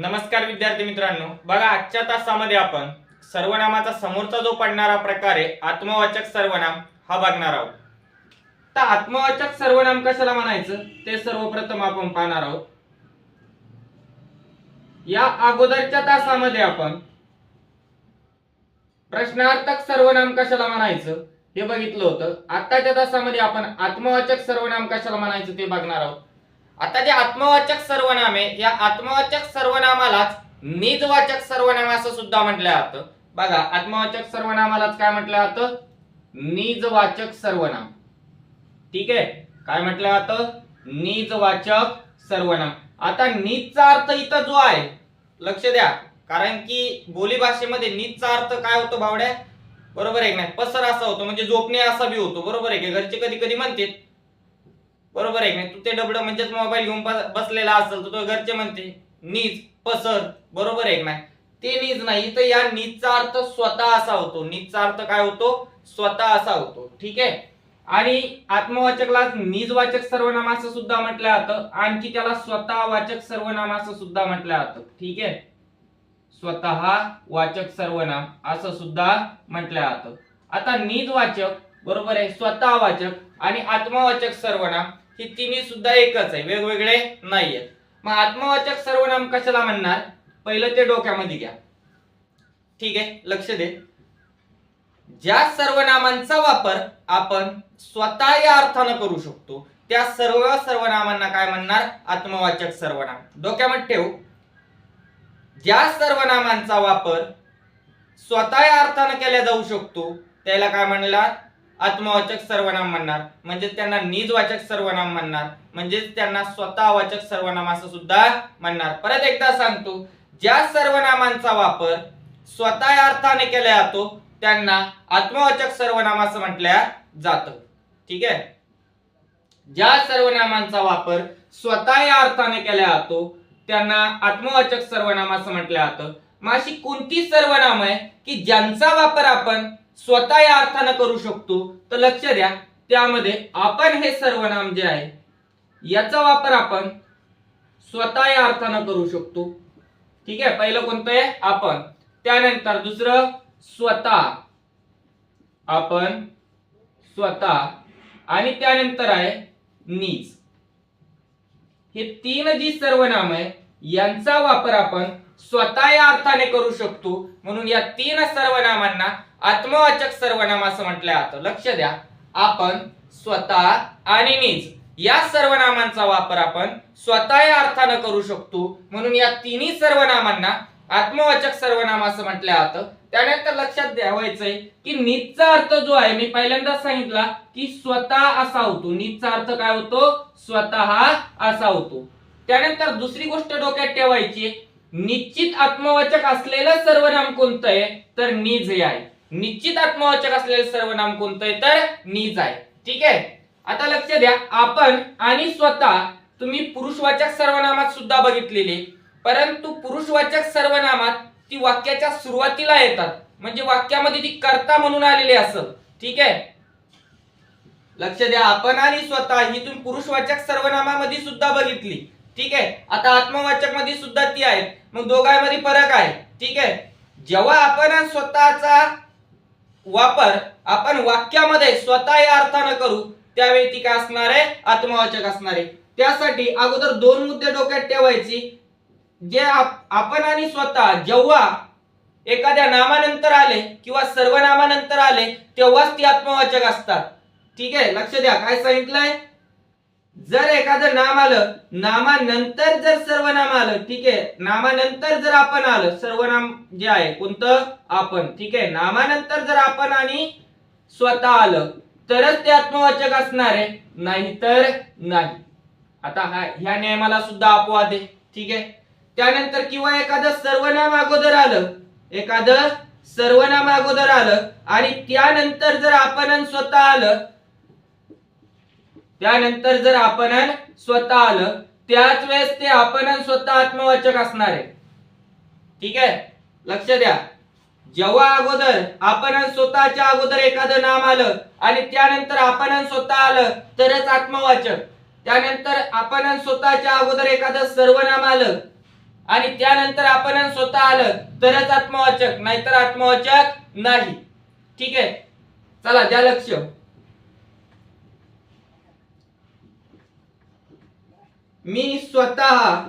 नमस्कार विद्यार्थी मित्रांनो. बघा आजच्या तासामध्ये आपण सर्वनामाचा समोरचा जो पडणारा प्रकार आहे आत्मवाचक सर्वनाम हा बघणार आहोत. तर आत्मवाचक सर्वनाम कशाला म्हणायचं? ते सर्वप्रथम आपण पाहणार आहोत. या अगोदरच्या तासामध्ये आपण प्रश्नार्थक सर्वनाम कशाला म्हणायचं? हे बघितलं होतं. आताच्या तासामध्ये आपण आत्मवाचक सर्वनाम कशाला म्हणायचं ते बघणार आहोत. आता जे आत्मवाचक सर्वनाम आहे या आत्मवाचक सर्वनामालाच निजवाचक सर्वनाम असं सुद्धा म्हटलं जातं. बघा आत्मवाचक सर्वनामालाच काय म्हटलं जातं? निजवाचक सर्वनाम. ठीक आहे? काय म्हटलं जातं? निजवाचक सर्वनाम. आता निजचा अर्थ इथं जो आहे लक्ष द्या. कारण की बोली भाषेमध्ये निजचा अर्थ काय होतो भावड्या बरोबर आहे नाही? पसर असा होतो म्हणजे झोपणे असा बी होतो. बरोबर आहे की घरचे कधी कधी म्हणते बरोबर आहे. की तू ते डबड म्हणजेच मोबाईल घेऊन बसलेला असेल तर तो घरचे म्हणते नीज पसर. बरोबर आहे ना नाही? ते नीज नाही. तर या नीजचा अर्थ स्वतः असा होतो. नीजचा अर्थ काय होतो? स्वतः असा होतो. ठीक आहे? आणि आत्मवाचकला निजवाचक सर्वनाम असं सुद्धा म्हटलं जातं. आणखी त्याला स्वतः वाचक सर्वनाम असं सुद्धा म्हटलं जातं. ठीक आहे? स्वतः वाचक सर्वनाम असं सुद्धा म्हटलं जातं. आता निजवाचक बरोबर आहे? स्वतः वाचक आणि आत्मवाचक सर्वनाम ही तिन्ही सुद्धा एकच आहे. वेगवेगळे नाहीयेत. मग आत्मवाचक सर्वनाम कशाला म्हणणार? पहिलं ते डोक्यामध्ये घ्या. ठीक आहे? लक्ष दे. ज्या सर्वनामांचा वापर आपण स्वतः या अर्थानं करू शकतो त्या सर्व सर्वनामांना काय म्हणणार? आत्मवाचक सर्वनाम. डोक्यामध्ये ठेव. ज्या सर्वनामांचा वापर स्वतः या अर्थानं केला जाऊ शकतो त्याला काय म्हणणार? आत्मवाचक सर्वनाम म्हणणार. म्हणजे त्यांना निजवाचक सर्वनाम म्हणणार. म्हणजेच त्यांना स्वतःवाचक सर्वनाम असं सुद्धा म्हणणार. परत एकदा सांगतो ज्या सर्वनामांचा वापर स्वतः या अर्थाने केला जातो त्यांना आत्मवाचक सर्वनाम असं म्हटल्या जातं. ठीक आहे? ज्या सर्वनामांचा वापर स्वतः या अर्थाने केला जातो त्यांना आत्मवाचक सर्वनाम असं म्हटलं जातं. मग अशी कोणती सर्वनाम आहे की ज्यांचा वापर आपण स्वतः या अर्थानं करू शकतो. तर लक्ष द्या त्यामध्ये आपण हे सर्वनाम जे आहे याचा वापर आपण स्वतः या अर्थानं करू शकतो. ठीक आहे? पहिलं कोणतं आहे? आपण. त्यानंतर दुसरं स्वतः. आपण स्वतः. आणि त्यानंतर आहे नीच. हे तीन जी सर्वनाम आहे यांचा वापर आपण स्वतः या अर्थाने करू शकतो. म्हणून या तीन सर्वनामांना आत्मवाचक सर्वनाम असं म्हटलं जातं. लक्ष द्या. आपण स्वतः आणि निज या सर्वनामांचा वापर आपण स्वतः या अर्थानं करू शकतो. म्हणून या तिन्ही सर्वनामांना आत्मवाचक सर्वनाम असं म्हटलं जातं. त्यानंतर लक्षात द्यावायचंय की नीतचा अर्थ जो आहे मी पहिल्यांदा सांगितला की स्वतः असा होतो. नीतचा अर्थ काय होतो? स्वतः असा होतो. त्यानंतर दुसरी गोष्ट डोक्यात ठेवायची निश्चित आत्मवाचक असलेलं सर्वनाम कोणतं आहे? तर निज हे आहे. निश्चित आत्मवाचक असलेलं सर्वनाम कोणतं आहे? तर निज आहे. ठीक आहे? आता लक्ष द्या. आपण आणि स्वतः तुम्ही पुरुषवाचक सर्वनामात सुद्धा बघितलेले परंतु पुरुषवाचक सर्वनामात ती वाक्याच्या सुरुवातीला येतात. म्हणजे वाक्यामध्ये ती कर्ता म्हणून आलेली असत ठीक आहे? लक्ष द्या. आपण आणि स्वतः ही तुम्ही पुरुषवाचक सर्वनामामध्ये सुद्धा बघितली. ठीक आहे? आता आत्मवाचकमध्ये सुद्धा ती आहेत. मग दोघांमध्ये फरक आहे. ठीक आहे? जेव्हा आपण स्वतःचा वापर आपण वाक्यामध्ये स्वतः या अर्थानं करू त्यावेळी ती काय असणार आहे? आत्मवाचक असणार आहे. त्यासाठी अगोदर दोन मुद्दे डोक्यात ठेवायची. जे आप- आपण आणि स्वतः जेव्हा एखाद्या नामानंतर आले किंवा सर्वनामानंतर आले तेव्हाच ती आत्मवाचक असतात. ठीक आहे? लक्ष द्या. काय सांगितलंय? जर एखादं नाम आलं नामानंतर जर सर्वनाम आलं ठीक आहे नामानंतर जर आपण आलं सर्वनाम जे आहे कोणतं? आपण ठीक आहे नामानंतर जर आपण आणि स्वतः आलं तरच ते आत्मवाचक असणार आहे नाहीतर नाही. आता हा ह्या नियमाला सुद्धा अपवाद आहे ठीक आहे. त्यानंतर किंवा एखादं सर्वनाम अगोदर आलं एखादं सर्वनाम अगोदर आलं आणि त्यानंतर जर आपण आणि स्वतः आलं त्यानंतर जर आपण स्वतः आलं त्याच वेळेस ते आपण स्वतः आत्मवाचक असणार आहे. ठीक आहे? लक्ष द्या. जेव्हा अगोदर आपण स्वतःच्या अगोदर एखादं नाम आलं आणि त्यानंतर आपण स्वतः आलं तरच आत्मवाचक. त्यानंतर आपण स्वतःच्या अगोदर एखादं सर्वनाम आलं आणि त्यानंतर आपण स्वतः आलं तरच आत्मवाचक. नाहीतर आत्मवाचक नाही. ठीक आहे? चला द्या लक्ष. मी स्वतः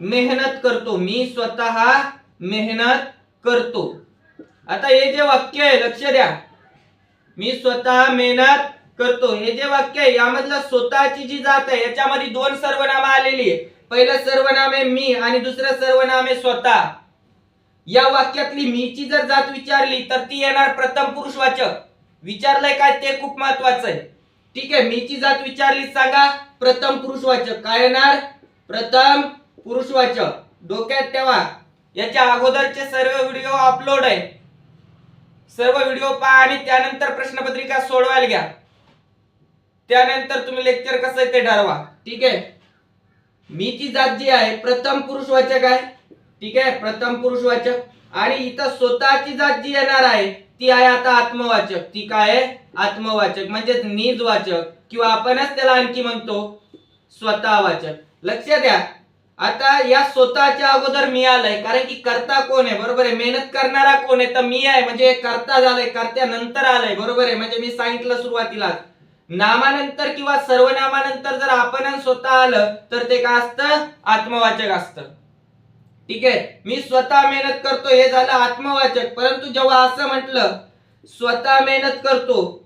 मेहनत करतो. मी स्वतः मेहनत करतो. आता हे जे वाक्य आहे लक्ष द्या. मी स्वतः मेहनत करतो. हे जे वाक्य आहे यामधलं स्वतःची जी जात आहे याच्यामध्ये दोन सर्वनाम आलेली आहे पहिलं सर्वनाम आहे मी आणि दुसरं सर्वनाम आहे स्वतः. या वाक्यातली मीची जर जात विचारली तर ती येणार प्रथम पुरुषवाचक विचारलंय काय ते खूप महत्वाचं आहे. ठीक आहे मीची जात विचारली सांगा. प्रथम पुरुषवाचक काय येणार? प्रथम पुरुषवाचक. डोक्यात ठेवा. याच्या अगोदरचे सर्व व्हिडिओ अपलोड आहे. सर्व व्हिडिओ पहा आणि त्यानंतर प्रश्नपत्रिका सोडवायला घ्या. त्यानंतर तुम्ही लेक्चर कसं आहे ते ठरवा. ठीक आहे? मीची जात जी आहे प्रथम पुरुषवाचक आहे. ठीक आहे? प्रथम पुरुषवाचक. आणि इथं स्वतःची जात जी येणार आहे ती आहे आता आत्मवाचक. ती काय आहे? आत्मवाचक. म्हणजे निजवाचक किंवा आपणच त्याला आणखी म्हणतो स्वतःवाचक लक्ष द्या आता या स्वतःच्या अगोदर मी आलंय. कारण की करता कोण आहे? बरोबर आहे. मेहनत करणारा कोण आहे? तर मी आहे. म्हणजे करता झालंय. करत्यानंतर आलंय. बरोबर आहे. म्हणजे मी सांगितलं सुरुवातीला. नामानंतर किंवा सर्वनामानंतर जर आपण स्वतः आलं तर ते काय असतं? आत्मवाचक असतं. ठीक आहे? मी स्वतः मेहनत करतो हे झालं आत्मवाचक. परंतु जेव्हा असं म्हटलं स्वतः मेहनत करतो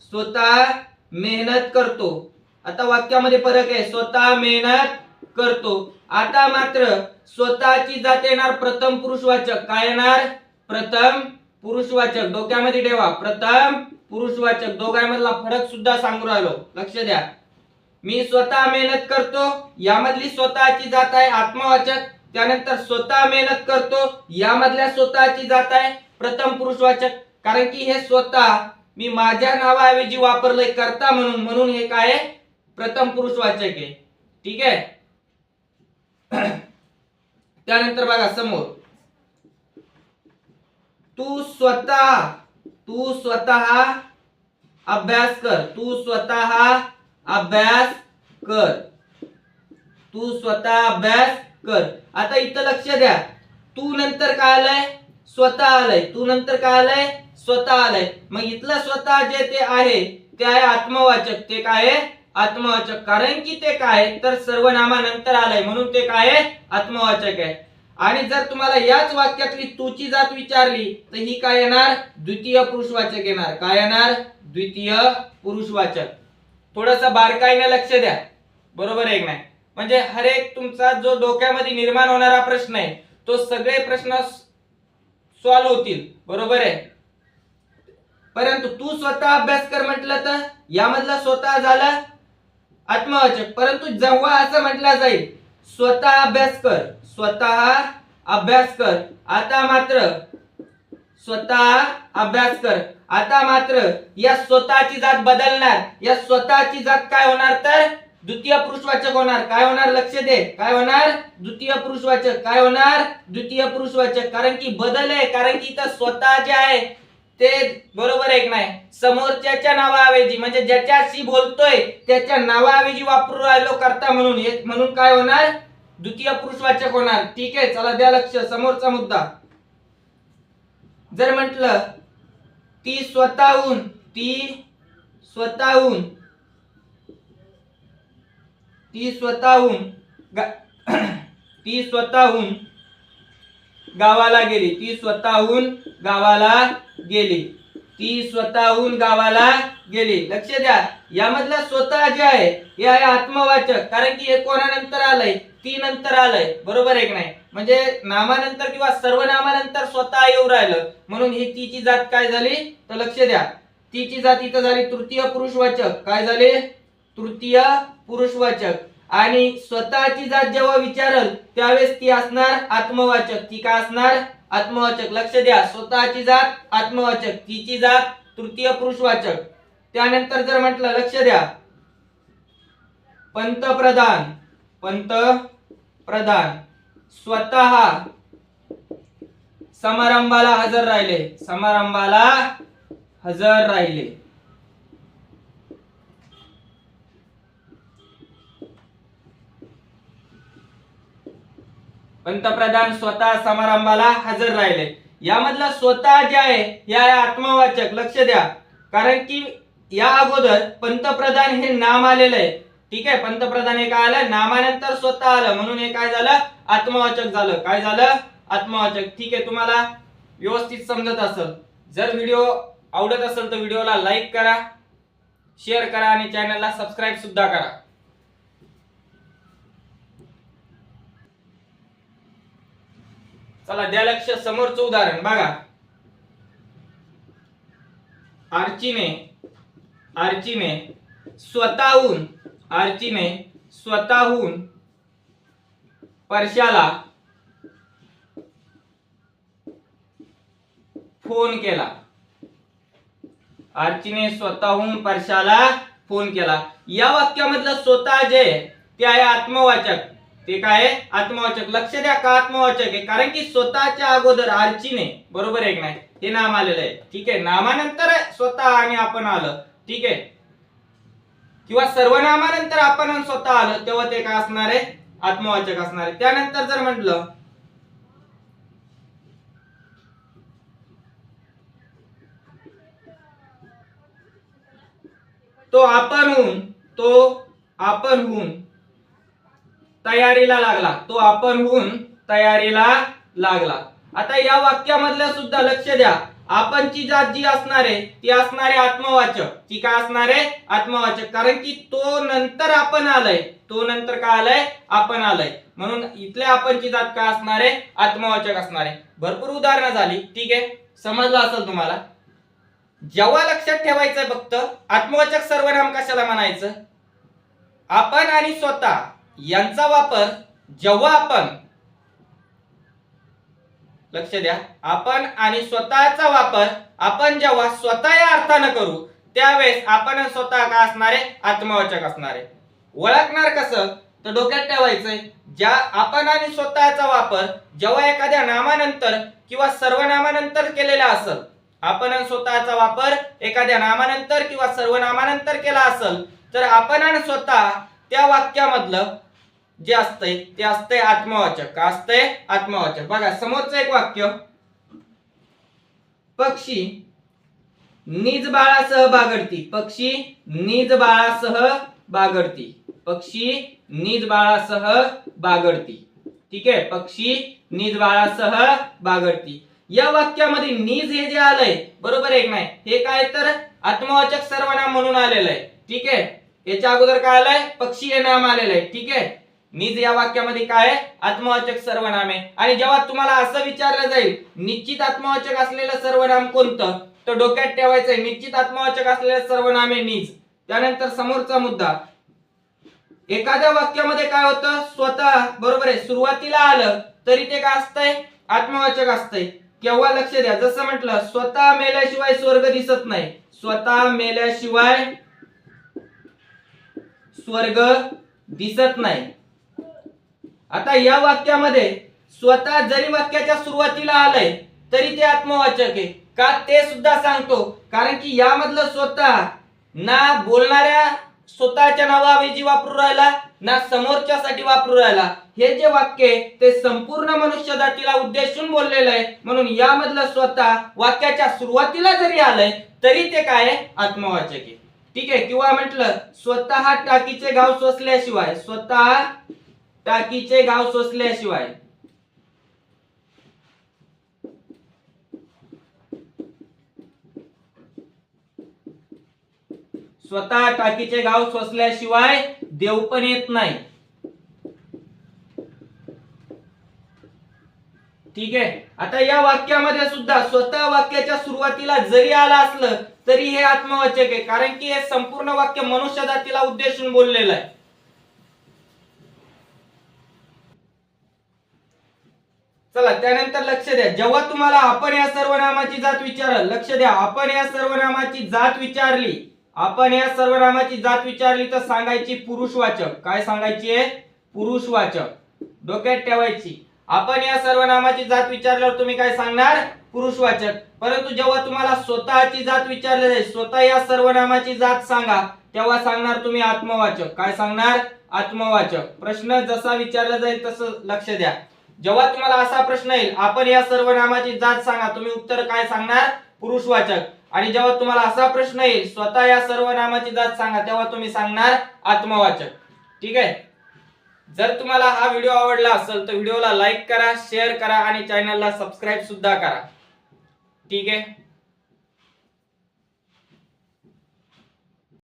स्वतः मेहनत करतो. आता वाक्यामध्ये फरक आहे. स्वतः मेहनत करतो. आता मात्र स्वतःची जात येणार प्रथम पुरुषवाचक काय येणार? प्रथम पुरुषवाचक डोक्यामध्ये ठेवा. प्रथम पुरुषवाचक दोघांमधला फरक सुद्धा सांगू राहिलो. लक्ष द्या. मी स्वतः मेहनत करतो. यामधली स्वतःची जात आहे आत्मवाचक. त्यानंतर स्वतः मेहनत करतो यामधल्या स्वतःची जात आहे प्रथम पुरुषवाचक कारण की हे स्वतः मी माझ्या नावाऐवजी वापरलंय करता म्हणून म्हणून हे काय प्रथम पुरुषवाचक आहे. ठीक आहे? त्यानंतर बघा समोर. तू स्वतः तू स्वतः अभ्यास कर. तू स्वतः अभ्यास कर. तू स्वतः अभ्यास कर. आता इथं लक्ष द्या. तू नंतर काय आलंय? स्वतः आलंय. तू नंतर काय आलंय? स्वतः आलंय. मग इथलं स्वतः जे ते आहे ते आहे आत्मवाचक. ते काय आहे? आत्मवाचक. कारण की ते काय तर सर्वनामानंतर आलंय. म्हणून ते काय आहे? आत्मवाचक आहे. आणि जर तुम्हाला याच वाक्यातली तुची जात विचारली तर ही काय येणार? द्वितीय पुरुषवाचक येणार. काय येणार? द्वितीय पुरुषवाचक. थोडस बारकाईने लक्ष द्या. बरोबर आहे नाही? म्हणजे हर एक तुमचा जो डोक्यामध्ये निर्माण होणारा प्रश्न आहे तो सगळे प्रश्न सॉल्व्ह होतील. बरोबर आहे? परंतु तू स्वतः अभ्यास कर म्हटलं तर यामधला स्वतः झाला आत्मवाचक. परंतु जेव्हा असं म्हटलं जाईल स्वतः अभ्यास कर. स्वतः अभ्यास कर. आता मात्र स्वतः अभ्यास कर. आता मात्र या स्वतःची जात बदलणार. या स्वतःची जात काय होणार तर? द्वितीय पुरुषवाचक होणार. काय होणार? लक्ष दे. काय होणार? द्वितीय पुरुषवाचक काय होणार? द्वितीय पुरुषवाचक कारण की बदल आहे. कारण की इथं स्वतः जे आहे ते बरोबर एक नाही? समोरच्याच्या नावाऐवजी म्हणजे ज्याच्याशी बोलतोय त्याच्या नावाऐवजी वापरू राहिलो करता म्हणून. हे- म्हणून काय होणार? द्वितीय पुरुषवाचक होणार. ठीक आहे चला द्या लक्ष. समोरचा मुद्दा. जर म्हटलं ती स्वतःहून ती स्वतःहून ती स्वतःहून गा- ती स्वतःहून गावाला गेली. ती स्वतःहून गावाला गेली. ती स्वतःहून गावाला गेली. लक्ष द्या. यामधला स्वतः जे आहे हे आहे आत्मवाचक. कारण की हे कोणानंतर आलंय? ती नंतर आलंय. बरोबर आहे की नाही? म्हणजे नामानंतर किंवा सर्वनामानंतर स्वतः येऊ राहिलं. म्हणून ही तीची जात काय झाली? तर लक्ष द्या. तीची जात इथं झाली तृतीय पुरुषवाचक. काय झाले? तृतीय पुरुषवाचक. आणि स्वतःची जात जेव्हा विचारल त्यावेळेस ती असणार आत्मवाचक. ती का असणार? आत्मवाचक. लक्ष द्या. स्वतःची जात आत्मवाचक. तिची जात तृतीय पुरुषवाचक. त्यानंतर जर म्हटलं लक्ष द्या. पंतप्रधान. पंतप्रधान. स्वतः समारंभाला हजर राहिले. समारंभाला हजर राहिले. पंतप्रधान स्वतः समारंभाला हजर राहिले. यामधला स्वतः जे आहे या आहे आत्मवाचक लक्ष द्या. कारण की या अगोदर पंतप्रधान हे नाम आलेलं आहे. ठीक आहे? पंतप्रधान हे काय आलं? नामानंतर स्वतः आलं. म्हणून हे काय झालं? आत्मवाचक झालं. काय झालं? आत्मवाचक. ठीक आहे तुम्हाला व्यवस्थित समजत असेल. जर व्हिडिओ आवडत असेल तर व्हिडिओला लाईक करा शेअर करा आणि चॅनलला सबस्क्राईब सुद्धा करा. चला द्या लक्ष समोरचं उदाहरण बघा. आर्चीने आर्चीने स्वतःहून आर्चीने स्वतःहून परशाला फोन केला. आर्चीने स्वतःहून परशाला फोन केला. या वाक्यामधलं स्वतः जे आहे, ते आहे आत्मवाचक. ते काय आहे? आत्मवाचक. लक्ष द्या का आत्मवाचक आहे? कारण की स्वतःच्या अगोदर आर्चीने बरोबर आहे की नाही? हे नाम आलेलं आहे. ठीक आहे? नामानंतर स्वतः आणि आपण आलं. ठीक आहे? किंवा सर्वनामानंतर आपण स्वतः आलं तेव्हा ते काय असणार आहे? आत्मवाचक असणार आहे. त्यानंतर जर म्हटलं तो आपणहून तो आपणहून तयारीला लागला. तो आपण होऊन तयारीला लागला. आता या वाक्यामधल्या सुद्धा लक्ष द्या. आपणची जात जी असणार आहे ती असणार आहे आत्मवाचक. ती काय असणार आहे? आत्मवाचक. कारण की तो नंतर आपण आलाय. तो नंतर काय आलाय? आपण आलाय. म्हणून इथल्या आपणची जात काय असणार आहे? आत्मवाचक असणार आहे. भरपूर उदाहरणं झाली. ठीक आहे? समजलं असेल तुम्हाला? जेव्हा लक्षात ठेवायचं फक्त आत्मवाचक सर्वनाम कशाला म्हणायचं? आपण आणि स्वतः. यांचा वापर जेव्हा आपण लक्ष द्या आपण आणि स्वतःचा वापर आपण जेव्हा स्वतः या अर्थानं करू त्यावेळेस आपण स्वतः का असणारे? आत्मवचक आत्मवाचक ओळखणार कसं? तर डोक्यात ठेवायचंय ज्या आपण आणि स्वतःचा वापर जेव्हा एखाद्या नामानंतर किंवा सर्वनामानंतर केलेला असेल आपण स्वतःचा वापर एखाद्या नामानंतर किंवा सर्वनामानंतर केला असेल तर आपण आणि स्वतः त्या वाक्यामधलं जे असतंय ते असतंय आत्मवाचक. का असतंय? आत्मवाचक. बघा समोरचं एक वाक्य. पक्षी निज बाळासह बागडती. पक्षी निज बाळासह बागडती. पक्षी निज बाळासह बागडती. ठीक आहे? पक्षी निज बाळासह बागडती. या वाक्यामध्ये निज हे जे आलंय बरोबर एक नाही? हे काय तर आत्मवाचक सर्वनाम म्हणून आलेलं आहे. ठीक आहे? याच्या अगोदर काय आलंय? पक्षी हे नाम आलेलं आहे. ठीक आहे? निज या वाक्यामध्ये काय आहे? आत्मवाचक सर्वनाम. आहे आणि जेव्हा तुम्हाला असं विचारलं जाईल निश्चित आत्मवाचक असलेलं सर्वनाम कोणतं? तर डोक्यात ठेवायचंय निश्चित आत्मवाचक असलेलं सर्वनाम आहे निज त्यानंतर समोरचा मुद्दा. एखाद्या वाक्यामध्ये काय होतं? स्वतः बरोबर आहे सुरुवातीला आलं तरी ते काय असतंय? आत्मवाचक असतंय. केव्हा? लक्ष द्या. जसं म्हटलं स्वतः मेल्याशिवाय स्वर्ग दिसत नाही. स्वतः मेल्याशिवाय स्वर्ग दिसत नाही. आता या वाक्यामध्ये स्वतः जरी वाक्याच्या सुरुवातीला आलंय तरी ते आत्मवाचक आहे. का ते सुद्धा सांगतो. कारण की यामधलं स्वतः ना बोलणाऱ्या स्वतःच्या नावाऐवजी वापरू राहिला ना समोरच्यासाठी वापरू राहिला. हे जे वाक्य आहे ते संपूर्ण मनुष्य जातीला उद्देशून बोललेलं आहे. म्हणून यामधलं स्वतः वाक्याच्या सुरुवातीला जरी आलंय तरी ते काय आत्मवाचक आहे. ठीक आहे? किंवा म्हटलं स्वतः टाकीचे गाव सोसल्याशिवाय स्वतः टाकीचे गाव सोसल्याशिवाय. स्वतः टाकीचे गाव सोसल्याशिवाय देव पण येत नाही. ठीक आहे? आता या वाक्यामध्ये सुद्धा स्वतः वाक्याच्या सुरुवातीला जरी आला असलं तरी हे आत्मवाचक आहे. कारण की हे संपूर्ण वाक्य मनुष्य जातीला उद्देशून बोललेलं आहे. चला त्यानंतर लक्ष द्या. जेव्हा तुम्हाला आपण या सर्वनामाची जात विचारल लक्ष द्या. आपण या सर्वनामाची जात विचारली. आपण या सर्वनामाची जात विचारली तर सांगायची पुरुषवाचक काय सांगायची? आहे पुरुषवाचक डोक्यात ठेवायची. आपण या सर्वनामाची जात विचारल्यावर तुम्ही काय सांगणार? पुरुषवाचक परंतु जेव्हा तुम्हाला स्वतःची जात विचारली जाईल स्वतः या सर्वनामाची जात सांगा तेव्हा सांगणार तुम्ही आत्मवाचक. काय सांगणार? आत्मवाचक. प्रश्न जसा विचारला जाईल तसं लक्ष द्या. जेव्हा तुम्हाला असा प्रश्न येईल आपण या सर्वनामाची जात सांगा. तुम्ही उत्तर काय सांगणार? पुरुषवाचक आणि जेव्हा तुम्हाला असा प्रश्न येईल स्वतः या सर्वनामाची जात सांगा तेव्हा तुम्ही सांगणार आत्मवाचक. ठीक आहे? जर तुम्हाला हा व्हिडिओ आवडला असेल तर व्हिडिओला लाईक करा शेअर करा आणि चॅनलला सबस्क्राईब सुद्धा करा. ठीक आहे?